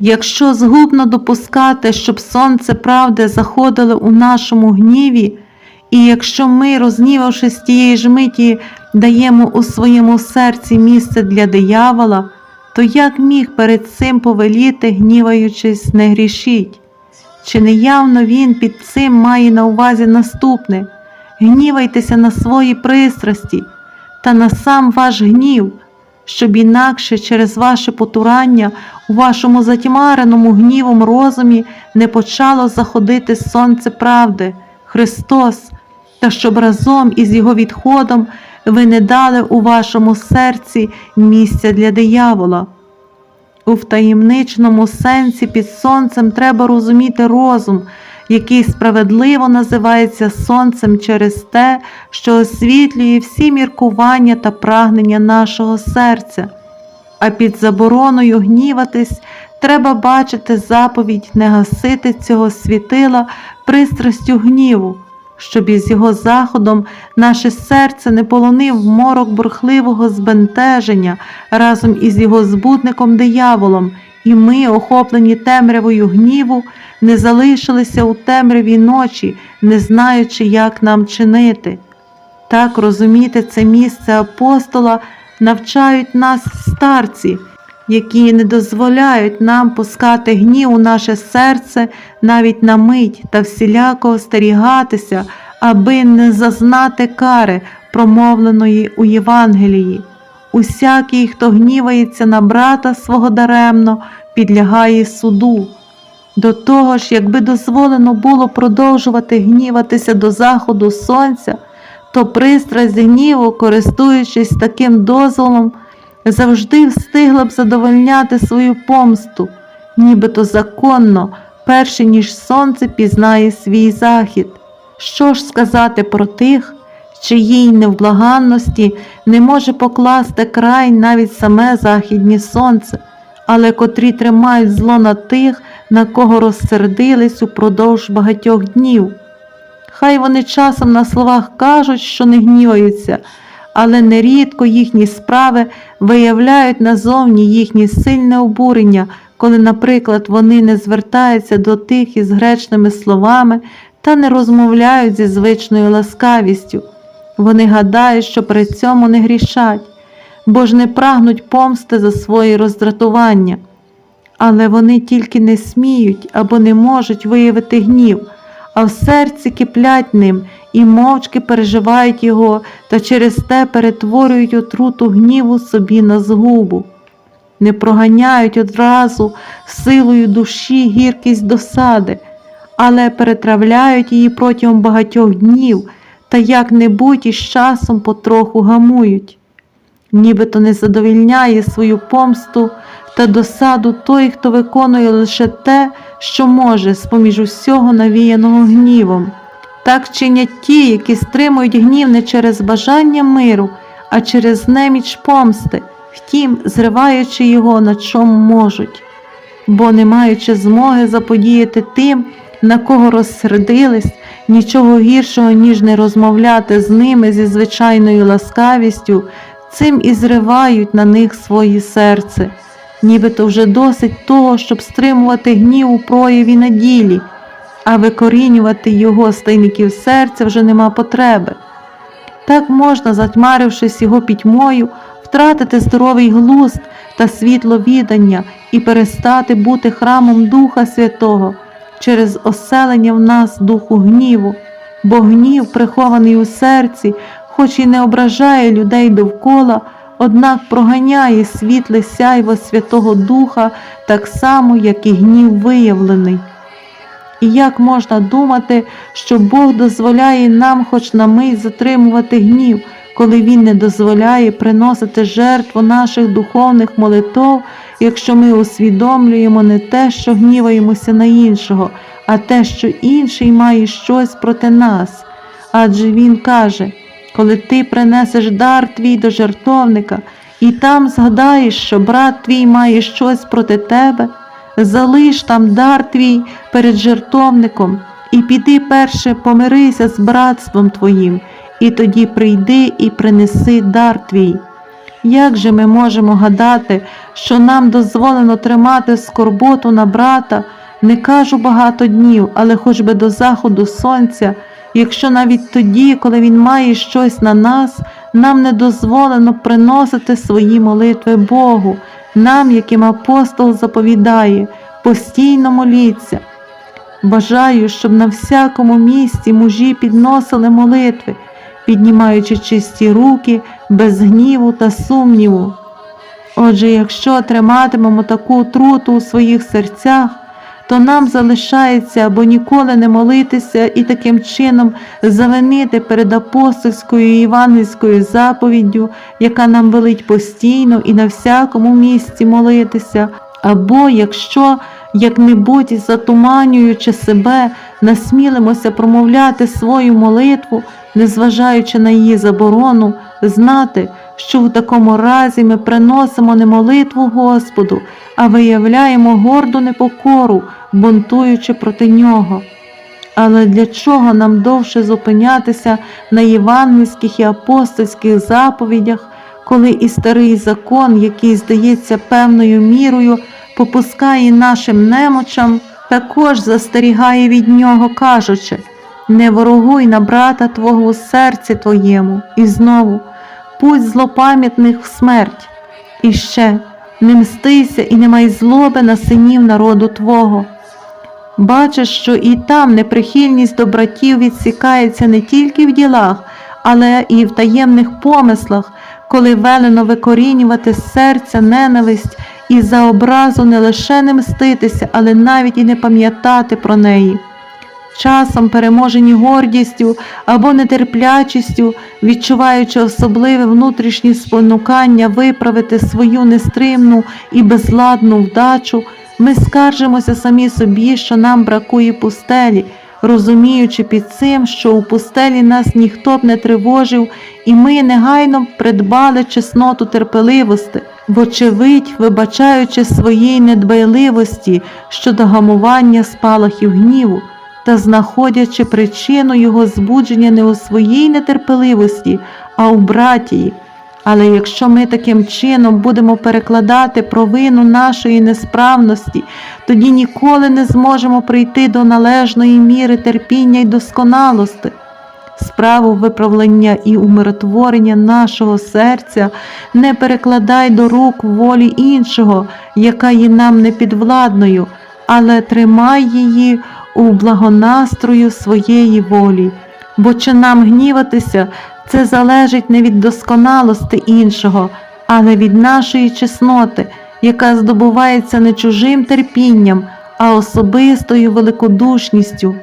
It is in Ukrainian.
Якщо згубно допускати, щоб сонце правди заходило у нашому гніві, і якщо ми, рознівавшись тієї ж миті, даємо у своєму серці місце для диявола, то як міг перед цим повеліти, гніваючись, не грішіть? Чи не явно він під цим має на увазі наступне гнівайтеся на свої пристрасті та на сам ваш гнів, щоб інакше через ваше потурання у вашому затьмареному гнівом розумі не почало заходити сонце правди, Христос, та щоб разом із Його відходом ви не дали у вашому серці місця для диявола. У втаємничному сенсі під сонцем треба розуміти розум, який справедливо називається сонцем через те, що освітлює всі міркування та прагнення нашого серця. А під забороною гніватись треба бачити заповідь не гасити цього світила пристрастю гніву, щоб із його заходом наше серце не полонив морок бурхливого збентеження разом із його збутником дияволом, і ми, охоплені темрявою гніву, не залишилися у темряві ночі, не знаючи, як нам чинити. Так розуміти це місце апостола навчають нас старці, які не дозволяють нам пускати гнів у наше серце навіть на мить та всіляко остерігатися, аби не зазнати кари, промовленої у Євангелії. Усякий, хто гнівається на брата свого даремно, підлягає суду. До того ж, якби дозволено було продовжувати гніватися до заходу сонця, то пристрасть гніву, користуючись таким дозволом, завжди встигла б задовольняти свою помсту, нібито законно, перше ніж сонце пізнає свій захід. Що ж сказати про тих, чиїй невблаганності не може покласти край навіть саме західнє сонце, але котрі тримають зло на тих, на кого розсердились упродовж багатьох днів. Хай вони часом на словах кажуть, що не гніваються, але нерідко їхні справи виявляють назовні їхнє сильне обурення, коли, наприклад, вони не звертаються до тих із гречними словами та не розмовляють зі звичною ласкавістю. Вони гадають, що при цьому не грішать, бо ж не прагнуть помсти за свої роздратування. Але вони тільки не сміють або не можуть виявити гнів, а в серці киплять ним і мовчки переживають його та через те перетворюють отруту гніву собі на згубу, не проганяють одразу силою душі гіркість досади, але перетравляють її протягом багатьох днів та як-небудь із часом потроху гамують. Нібито не задовільняє свою помсту та досаду той, хто виконує лише те, що може з-поміж усього навіяного гнівом. Так чинять ті, які стримують гнів не через бажання миру, а через неміч помсти, втім, зриваючи його на чому можуть, бо, не маючи змоги заподіяти тим, на кого розсердились, нічого гіршого, ніж не розмовляти з ними зі звичайною ласкавістю, цим і зривають на них своє серце, нібито вже досить того, щоб стримувати гнів у прояві на ділі, а викорінювати його з тайників серця вже нема потреби. Так можна, затьмарившись його пітьмою, втратити здоровий глузд та світло відання і перестати бути храмом Духа Святого через оселення в нас духу гніву, бо гнів, прихований у серці, хоч і не ображає людей довкола, однак проганяє світле сяйво Святого Духа так само, як і гнів виявлений. І як можна думати, що Бог дозволяє нам хоч на мить затримувати гнів, коли Він не дозволяє приносити жертву наших духовних молитов, якщо ми усвідомлюємо не те, що гніваємося на іншого, а те, що інший має щось проти нас. Адже Він каже, коли ти принесеш дар твій до жертовника, і там згадаєш, що брат твій має щось проти тебе, залиш там дар твій перед жертовником, і піди перше помирися з братством твоїм, і тоді прийди і принеси дар твій. Як же ми можемо гадати, що нам дозволено тримати скорботу на брата, не кажу багато днів, але хоч би до заходу сонця, якщо навіть тоді, коли він має щось на нас, нам не дозволено приносити свої молитви Богу, нам, яким апостол заповідає, постійно моліться. Бажаю, щоб на всякому місці мужі підносили молитви, піднімаючи чисті руки без гніву та сумніву. Отже, якщо триматимемо таку отруту у своїх серцях, то нам залишається або ніколи не молитися і таким чином завинити перед апостольською і євангельською заповіддю, яка нам велить постійно і на всякому місці молитися, або якщо як-небудь затуманюючи себе, насмілимося промовляти свою молитву, незважаючи на її заборону, знати, що в такому разі ми приносимо не молитву Господу, а виявляємо горду непокору, бунтуючи проти нього. Але для чого нам довше зупинятися на євангельських і апостольських заповідях, коли і старий закон, який здається певною мірою, попускає нашим немочам, також застерігає від нього, кажучи не ворогуй на брата твого у серці твоєму, і знову путь злопам'ятних в смерть. І ще не мстися і не май злоби на синів народу Твого. Бачиш, що і там неприхильність до братів відсікається не тільки в ділах, але і в таємних помислах, коли велено викорінювати з серця ненависть і за образу не лише не мститися, але навіть і не пам'ятати про неї. Часом переможені гордістю або нетерплячістю, відчуваючи особливе внутрішнє спонукання виправити свою нестримну і безладну вдачу, ми скаржимося самі собі, що нам бракує пустелі, розуміючи під цим, що у пустелі нас ніхто б не тривожив, і ми негайно придбали чесноту терпеливости, вочевидь, вибачаючи своїй недбайливості щодо гамування спалахів гніву та знаходячи причину його збудження не у своїй нетерпеливості, а у братії. Але якщо ми таким чином будемо перекладати провину нашої несправності, тоді ніколи не зможемо прийти до належної міри терпіння й досконалости. Справу виправлення і умиротворення нашого серця не перекладай до рук волі іншого, яка є нам непідвладною, але тримай її у благонастрою своєї волі. Бо чи нам гніватися, це залежить не від досконалості іншого, але від нашої чесноти, яка здобувається не чужим терпінням, а особистою великодушністю.